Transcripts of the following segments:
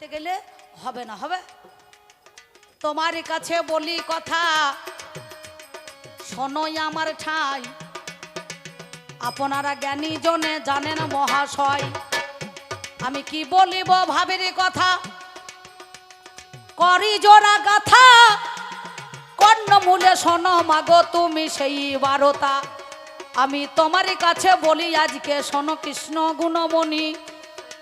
করতে গেলে হবে না, হবে। তোমার কাছে বলি কথা, শোনোই আমার ঠাই। আপনারা জ্ঞানী জনে জানেন মহাশয়, আমি কি বলিব ভাবের কথা? করি জোড়া গাথা কর্ণমূলে শোনো মাগো তুমি সেই বারতা। আমি তোমার কাছে বলি আজকে শোনো কৃষ্ণ গুণমণি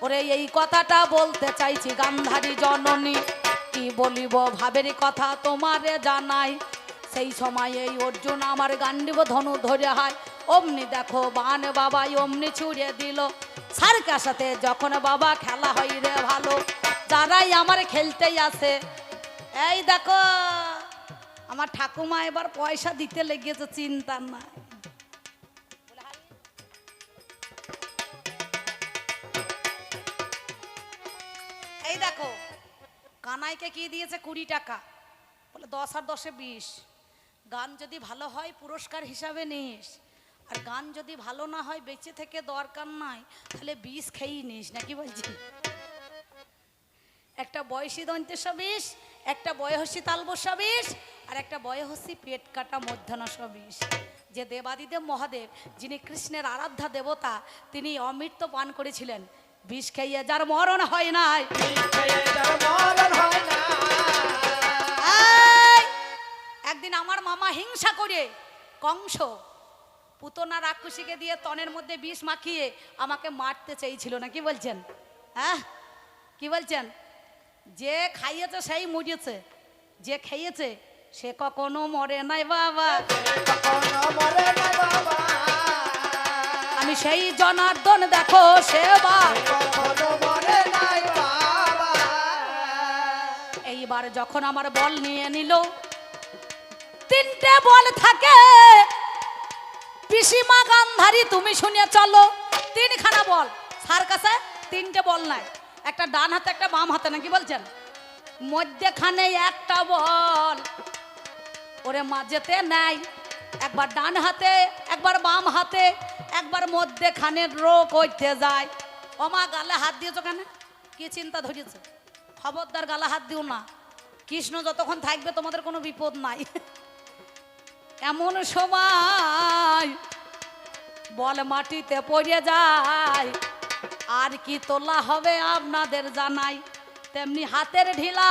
ওরে এই কথাটা বলতে চাইছি গান্ধারী জননী। কি বলিব, ভাবের কথা তোমারে জানাই। সেই সময় এই অর্জুন আমার গান্ডিব ধনু ধরে হয়। অমনি দেখো বান বাবাই অমনি ছুড়ে দিল। সার্কার সাথে যখন বাবা খেলা হয় রে ভালো, যারাই আমার খেলতেই আসে। এই দেখো, আমার ঠাকুমা এবার পয়সা দিতে লেগেছে, চিন্তা নাই। এই দেখো, কানাইকে কি দিয়েছে কুড়ি টাকা? বলে দশ আর দশে বিশ। গান যদি ভালো হয়, পুরস্কার হিসাবে নিস। আর গান যদি ভালো না হয়, বেঁচে থেকে দরকার নাই, তাহলে বিষ খেয়েই নিস, নাকি বলছি? একটা বয়সী দন্তেশ বিষ, একটা বয়সী তালবসা বিষ, আর একটা বয়সী পেট কাটা মধ্যাহ্ন বিষ। যে দেবাদিদেব মহাদেব, যিনি কৃষ্ণের আরাধ্যা দেবতা, তিনি অমৃত পান করেছিলেন। বিষ খাইয়ে যার মরণ হয় নাই। একদিন আমার মামা হিংসা করে, কংস, পুতনা রাক্ষসীকে দিয়ে তনের মধ্যে বিষ মাখিয়ে আমাকে মারতে চেয়েছিল না, কি বলছেন? হ্যাঁ? কি বলছেন? যে খাইয়েছে সেই মরিয়েছে, যে খেয়েছে সে কখনো মরে নাই বাবা। আমি সেই জনার্দন দেখো সেবা। এইবার যখন আমার বল নিয়ে নিল, তিনটে বল থাকে। পিসিমা গান্ধারী, তুমি শুনে চলো, তিনখানা বল। সার কাছে তিনটে বল নাই, একটা ডান হাতে, একটা বাম হাতে, নাকি বলছেন? মধ্যেখানে একটা বল। ওরে মাঝেতে নাই, একবার ডান হাতে, একবার বাম হাতে একবার মধ্যে খানের রোগ হইতে যায়। ওমা গালে হাত দিয়েছ কেন? কি চিন্তা ধরেছে খবরদার গালে হাত দিও না। কৃষ্ণ যতক্ষণ থাকবে তোমাদের কোনো বিপদ নাই। এমন সময় বল মাটিতে পড়ে যায়। আর কি তোলা হবে আপনাদের জানাই। তেমনি হাতের ঢিলা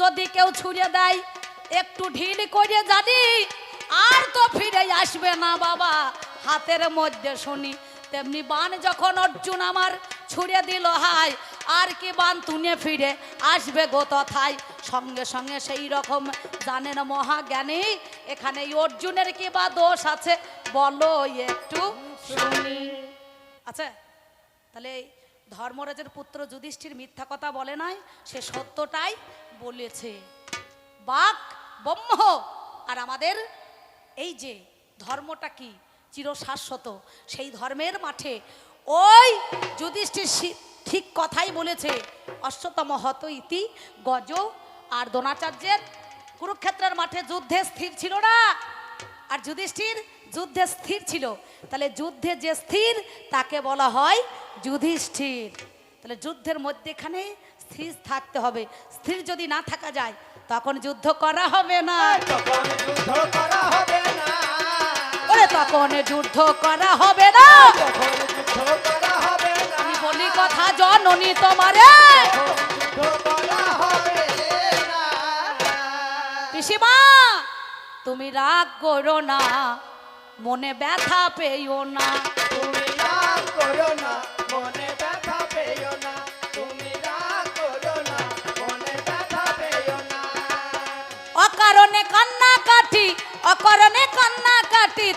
যদি কেউ ছুঁড়ে দেয়, একটু ঢিল করে জানি, আর তো ফিরে আসবে না বাবা। হাতের মধ্যে শুনি। তেমনি বান যখন অর্জুন আমার ছুঁড়ে দিল হাই আর কি বান তুনে ফিরে আসবে গো তথায়? সঙ্গে সঙ্গে সেই রকম জানেন মহাজ্ঞানী এখানে অর্জুনের কি বা দোষ আছে? বলো একটু শুনি। আচ্ছা তাহলে ধর্মরাজের পুত্র যুধিষ্ঠির মিথ্যা কথা বলে নাই, সে সত্যটাই বলেছে। বাক, ব্রহ্ম, আর আমাদের এই যে ধর্মটা কি? চিরশাশ্বত। সেই ধর্মের মাঠে ওই যুধিষ্ঠির ঠিক কথাই বলেছে অশ্বতম হত ইতি গজ আর দ্রোণাচার্যের। কুরুক্ষেত্রের মাঠে যুদ্ধে স্থির ছিল না। আর যুধিষ্ঠির যুদ্ধে স্থির ছিল। তাহলে যুদ্ধে যে স্থির, তাকে বলা হয় যুধিষ্ঠির। তাহলে যুদ্ধের মধ্যেখানে স্থির থাকতে হবে। স্থির যদি না থাকা যায়, তখন যুদ্ধ করা হবে না। তখন যুদ্ধ করা হবে না। ওরে তখন যুদ্ধ করা হবে না। বলি কথা জননী তোমারে। পিসিমা, তুমি রাগ করো না, মনে ব্যথা পেও না।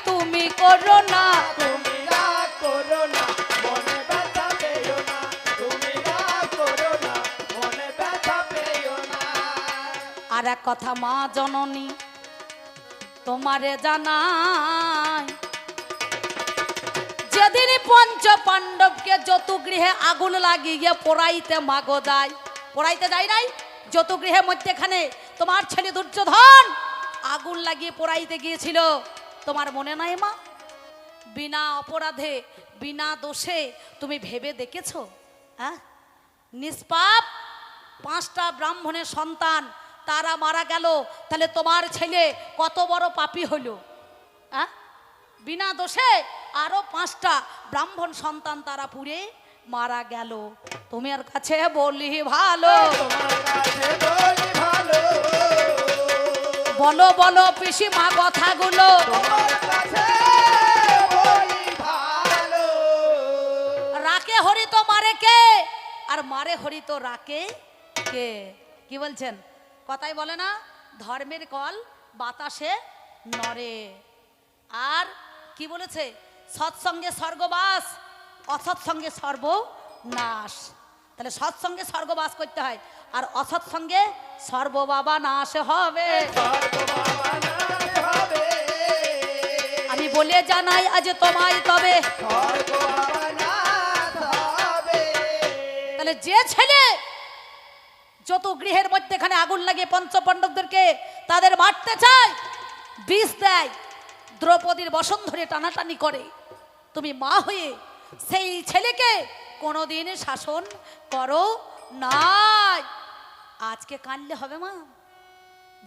তুমি করো না। আর এক কথা মা জননী তোমারে জানাই যেদিন পঞ্চ পাণ্ডবকে যতুগৃহে আগুন লাগিয়ে পড়াইতে মাগো যায় পড়াইতে যায় নাই যতুগৃহের মধ্যেখানে তোমার ছেলে দুর্যোধন আগুন লাগিয়ে পড়াইতে গিয়েছিল। তোমার মনে নাই মা? বিনা অপরাধে, বিনা দোষে তুমি ভেবে দেখেছ? হ্যাঁ নিষ্পাপ পাঁচটা ব্রাহ্মণের সন্তান, তারা মারা গেল, তাহলে তোমার ছেলে কত বড় পাপী হলো হ্যাঁ বিনা দোষে আরও পাঁচটা ব্রাহ্মণ সন্তান তারা পুড়ে মারা গেল। তোমার কাছে বলি ভালো। তোমার কাছে বলি ভালো। বলো বলো পিসিমা কথাগুলো। রাকে হরি তো মারে কে? আর মারে হরি তো রাকে কে? কি বলছেন? কথাই বলে না, ধর্মের কল বাতাসে নরে আর কি বলেছে? সৎসঙ্গে স্বর্গবাস, অসৎসঙ্গে সর্বনাশ। তাহলে সৎসঙ্গে স্বর্গবাস করতে হয়। আর অসৎসঙ্গে সর্ববাবা নাশ হবে। আমি বলে জানাই আজ তোমায় তবে। তাহলে যে ছেলে যত গৃহের মধ্যেখানে আগুন লাগে পঞ্চপাণ্ডবদেরকে তাদের মারতে চায়, বিষ দেয়, দ্রৌপদীর বসন ধরে টানাটানি করে, তুমি মা হয়ে সেই ছেলেকে কোনোদিন শাসন করো নাই। আজকে কাঁদলে হবে মা?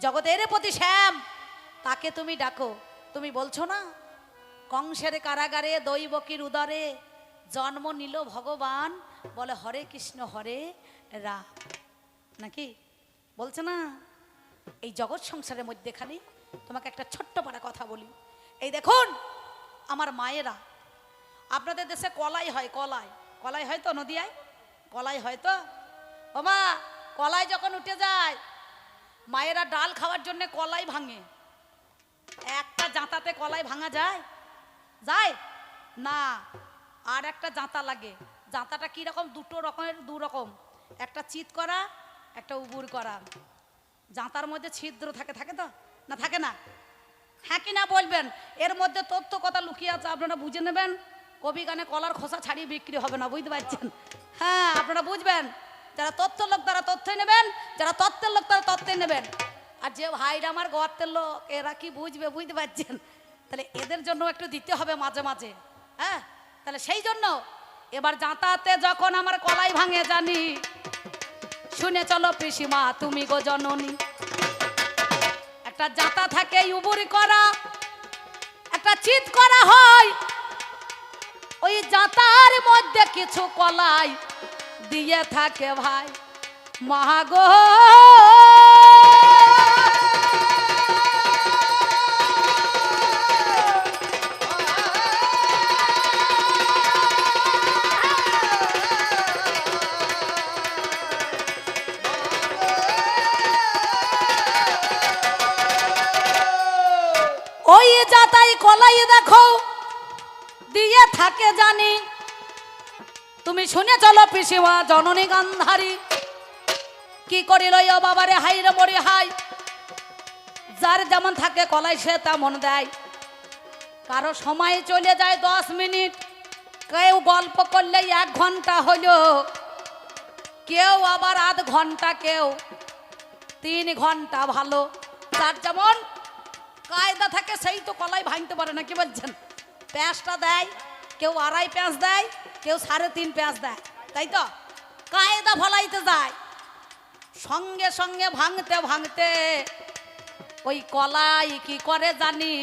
জগতের প্রতি শ্যাম, তাকে তুমি ডাকো। তুমি বলছো না, কংসের কারাগারে দৈবকীর উদরে জন্ম নিল ভগবান, বলে হরে কৃষ্ণ, হরে রাম। নাকি? বলছে না? এই জগৎ সংসারের মধ্যেখানে তোমাকে একটা ছোট্ট পাড়া কথা বলি। এই দেখুন, আমার মায়েরা, আপনাদের দেশে কলাই হয়, কলাই। কলাই হয় তো নদিয়ায়? কলাই হয় তো? ও মা কলাই যখন উঠে যায়, মায়েরা ডাল খাওয়ার জন্য কলাই ভাঙে। একটা জাঁতাতে কলাই ভাঙা যায়? যায়? না। আর একটা জাঁতা লাগে। জাঁতাটা কীরকম দুটো রকমের, দু রকম। একটা চিত করা, একটা উবুর করা। জাঁতার মধ্যে ছিদ্র থাকে থাকে তো? না থাকে না? হ্যাঁ কি না বলবেন? এর মধ্যে তথ্য কথা লুকিয়ে আছে, আপনারা বুঝে নেবেন। কবি গানে কলার খোসা ছাড়িয়ে বিক্রি হবে না, বুঝতে পারছেন? হ্যাঁ আপনারা বুঝবেন? যারা তথ্য লোক তারা তথ্যই নেবেন, যারা তত্ত্বের লোক তারা তত্ত্বে নেবেন। আর যে ভাইরা আমার গর্তের লোক, এরা কি বুঝবে, বুঝতে পারছেন? তাহলে এদের জন্য একটু দিতে হবে মাঝে মাঝে হ্যাঁ? তাহলে সেই জন্য এবার যাতায়াতে যখন আমার কলাই ভাঙে জানি, শুনে চলো পিসিমা, তুমি গো জননী। একটা জাতা থাকে উবুরি করা, একটা চিত করা হয়, ওই জাতার মধ্যে কিছু কলাই দিয়ে থাকে ভাই। মাগো। ওই জাতাই কলাই দেখো। দিয়ে থাকে জানি তুমি শুনে চলো পিসিমা জননী গান্ধারী। কি করিল বাবারে, হাই রে মরি, হাই। যার যেমন থাকে কলাই সে তেমন দেয়। কারও সময় চলে যায় দশ মিনিট। কেউ গল্প করলে এক ঘণ্টা হলো। কেউ আবার আধ ঘণ্টা কেউ। তিন ঘণ্টা ভালো। তার যেমন কায়দা থাকে সেই তো কলাই ভাঙতে পারে না, কি বলছেন? পেঁয়াজটা দেয়, কেউ আড়াই পেঁয়াজ দেয় কেউ সাড়ে তিন পেঁয়াজ দেয়, তাই তো? কায়দা ফলাইতে যায়। সঙ্গে সঙ্গে ভাঙতে ভাঙতে ওই কলাই কি করে জানি?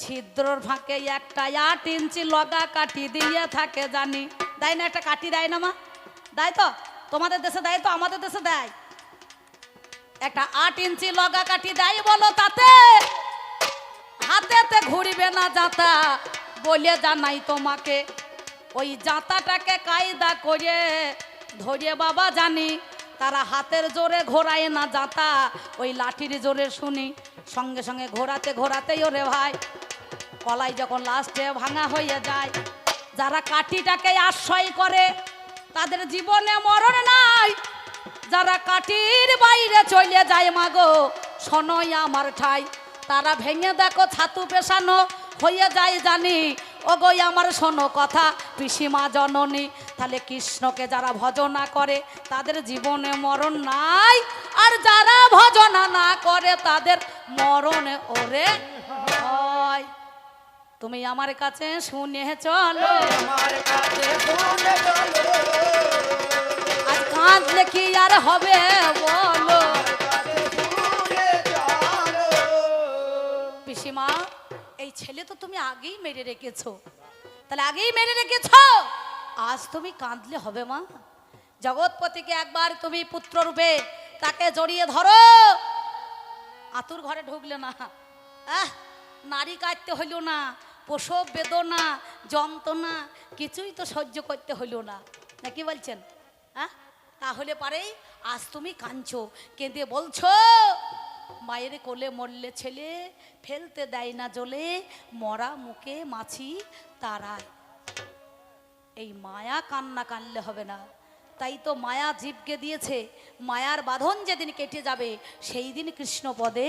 ছিদ্রর ফাঁকে একটা আট ইঞ্চি লগা কাটি দিয়ে থাকে জানি। দেয় না একটা কাটি দেয় না মা? দেয় তো? তোমাদের দেশে দেয় তো? আমাদের দেশে দেয়। একটা আট ইঞ্চি লগা কাটি দেয় বলো তাতে। হাতেতে ঘুরিবে না যাতা, বলে জানাই তোমাকে। ওই জাতাটাকে কায়দা করে ধরে বাবা জানি, তারা হাতের জোরে ঘোরায় না যাতা ওই লাঠির জোরে শুনি, সঙ্গে সঙ্গে ঘোরাতে ঘোরাতেই ওরে ভাই, কলাই যখন লাস্টে ভাঙা হয়ে যায়, যারা কাঠিটাকে আশ্রয় করে, তাদের জীবনে মরণ নাই, যারা কাঠির বাইরে চলে যায় মাগো, শোনোই আমার ঠাই, তারা ভেঙে দেখো ছাতু পেশানো হয়ে যায় জানি ওগো আমার শোনো কথা। পিসিমা জননী, তাহলে কৃষ্ণকে যারা ভজনা করে, তাদের জীবনে মরণ নাই। আর যারা ভজনা না করে, তাদের মরণে ওরে হয়। তুমি আমার কাছে শুনে চলো। শুনে কাঁদলে কি আর হবে বলো? পিসিমা এই ছেলে তো তুমি আগেই মেরে রেখেছো। তাহলে আগেই মেরে রেখেছ? আজ তুমি কাঁদলে হবে মা। জগৎপতিকে একবার তুমি পুত্র রূপে তাকে জড়িয়ে ধরো। আতুর ঘরে ঢুকলে না। আহ, নারী কাটতে হইল না, প্রসব বেদনা, যন্ত্রণা, কিছুই তো সহ্য করতে হইল না। না কি বলছেন? হ্যাঁ তাহলে পারেই আজ তুমি কাঁদছো, কেঁদে বলছো। মায়ের কোলে মরলে ছেলে, ফেলতে দেয় না জলে, মরা মুখে মাছি তারায়। এই মায়া কান্না কানলে হবে না। তাই তো মায়া জীবকে দিয়েছে। মায়ার বাঁধন যেদিন কেটে যাবে, সেই দিন কৃষ্ণ পদে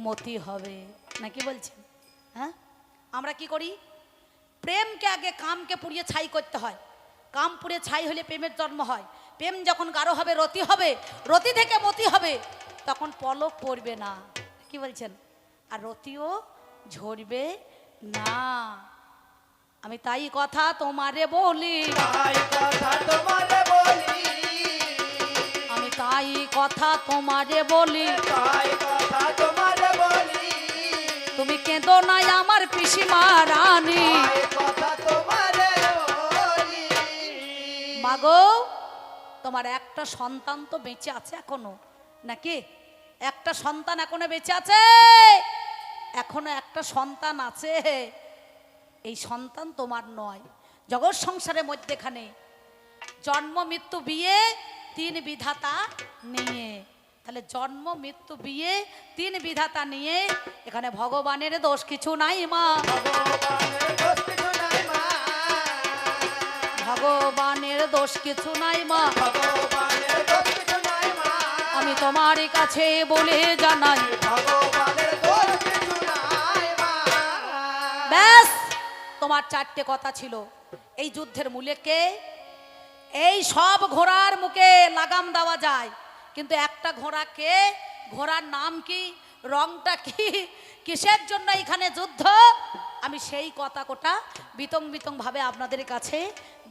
মতি হবে। নাকি বলছেন হ্যাঁ? আমরা কি করি? প্রেমকে আগে কামকে পুড়িয়ে ছাই করতে হয়। কাম পুড়ে ছাই হলে প্রেমের জন্ম হয়। প্রেম যখন গাঢ় হবে, রতি হবে, রতি থেকে মতি হবে। তখন পলক পড়বে না। কি বলছেন? আর রতিও ঝরবে না। আমি তাই কথা তোমারে বলি। আমি তাই কথা তোমারে বলি। তুমি কেঁদো নাই আমার পিসিমা রানী। মাগো তোমার একটা সন্তান তো বেঁচে আছে এখনও নাকি? একটা সন্তান এখনও বেঁচে আছে? এখনও একটা সন্তান আছে? এই সন্তান তোমার নয়। জগৎ সংসারের মধ্যেখানে জন্ম, মৃত্যু, বিয়ে, তিন বিধাতা নিয়ে। তাহলে জন্ম, মৃত্যু, বিয়ে, তিন বিধাতা নিয়ে এখানে ভগবানের দোষ কিছু নাই মা। ভগবানের দোষ কিছু নাই মা। ভগবানের আমি তোমার কাছে বলে জানাই। ব্যাস তোমার চারটে কথা ছিল। এই যুদ্ধের মূলে কে? এই সব ঘোড়ার মুখে লাগাম দেওয়া যায়। কিন্তু একটা ঘোড়া কে? ঘোড়ার নাম কি? রংটা কি? কিসের জন্য এখানে যুদ্ধ? আমি সেই কথা কোটা বিতং বিতং ভাবে আপনাদের কাছে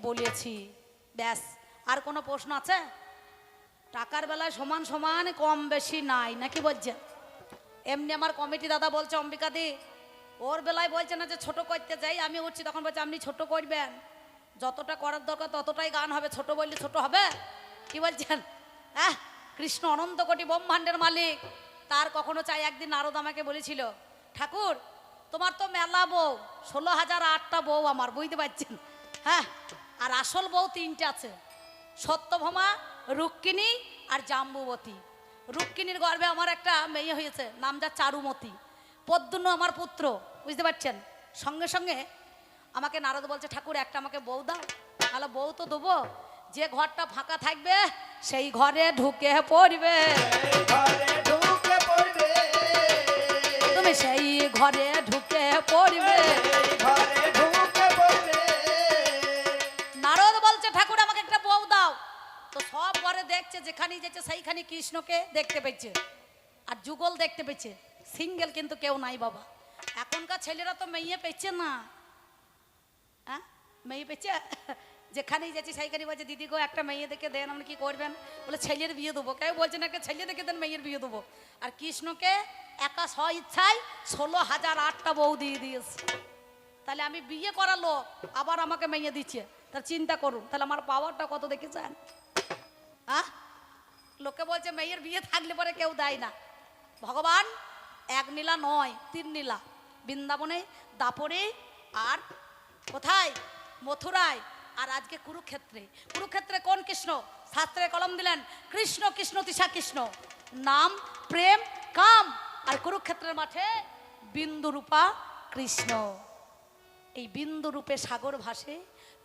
বলেছি। ব্যাস আর কোনো প্রশ্ন আছে? টাকার বেলায় সমান সমান কম বেশি নাই, নাকি বলছেন এমনি আমার কমিটি দাদা বলছে, অম্বিকা দি, ওর বেলায় বলছে না যে ছোট করতে যাই, আমি উঠছি, তখন বলছে, আপনি ছোট করবেন। যতটা করার দরকার ততটাই গান হবে, ছোট বললে ছোট হবে? কি বলছেন? হ্যাঁ কৃষ্ণ অনন্ত কোটি ব্রহ্মাণ্ডের মালিক, তার কখনো চাই একদিন নারদ আমাকে বলেছিল, ঠাকুর, তোমার তো মেলা বউ, ষোলো হাজার আটটা বউ আমার, বুঝতে পারছেন? হ্যাঁ আর আসল বউ তিনটে আছে। সত্যভমা, রুক্মিণী আর জাম্বুবতী। রুক্মিণীর গর্ভে আমার একটা মেয়ে হয়েছে, নাম যা চারুমতি। পদ্মন আমার পুত্র, বুঝতে পারছেন? সঙ্গে সঙ্গে আমাকে নারদ বলছে, ঠাকুর, একটা আমাকে বউ দাও তাহলে বউ তো দেবো। যে ঘরটা ফাঁকা থাকবে, সেই ঘরে ঢুকে পড়বে। ঘরে ঢুকে পড়বে তুমি সেই ঘরে ঢুকে পড়বে। ঘরে তো সব ঘরে দেখছে, যেখানেই যেছে সেইখানে কৃষ্ণকে দেখতে পেয়েছে। আর যুগল দেখতে পেয়েছে। সিঙ্গেল কিন্তু কেউ নাই বাবা। এখনকার ছেলেরা তো মেয়ে পেয়েছে না। হ্যাঁ? মেয়ে পেয়েছে? যেখানেই যাচ্ছি সেইখানে বলছে, দিদি গো, একটা মেয়ে দেখে দেন, আপনি কি করবেন? বলে, ছেলের বিয়ে দেবো। কেউ বলছে না ছেলে দেখে দেন, মেয়ের বিয়ে দেবো। আর কৃষ্ণকে একা স্ব ইচ্ছায় ষোলো হাজার আটটা বউ দিয়ে দিয়েছে। তাহলে আমি বিয়ে করালো, আবার আমাকে মেয়ে দিচ্ছে। তাহলে চিন্তা করুন, তাহলে আমার পাওয়ারটা কত দেখেছেন? হ্যাঁ লোকে বলছে, মেয়ের বিয়ে থাকলে পরে কেউ দেয় না। ভগবান, এক নীলা নয়, তিন নীলা। বৃন্দাবনে, দাপরে, আর কোথায়? মথুরায়। আর আজকে কুরুক্ষেত্রে। কুরুক্ষেত্রে কোন কৃষ্ণ? শাস্ত্রে কলম দিলেন, কৃষ্ণ কৃষ্ণ তিসা কৃষ্ণ। নাম, প্রেম, কাম। আর কুরুক্ষেত্রের মাঠে বিন্দু রূপা কৃষ্ণ। এই বিন্দু রূপে সাগর ভাসে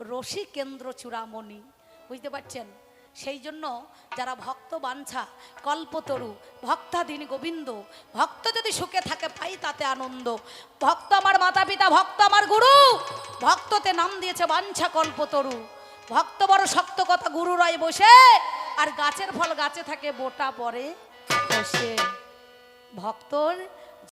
রসি কেন্দ্র চূড়ামণি বুঝতে পারছেন? সেই জন্য যারা ভক্ত বাঞ্ছা, কল্পতরু, ভক্তাধীন গোবিন্দ, ভক্ত যদি সুখে থাকে পাই তাতে আনন্দ। ভক্ত আমার মাতা পিতা ভক্ত আমার গুরু, ভক্ততে নাম দিয়েছে বাঞ্ছা কল্পতরু। ভক্ত বড় শক্ত কথা গুরু রয় বসে, আর গাছের ফল গাছে থাকে, বোটা পরে বসে। ভক্তর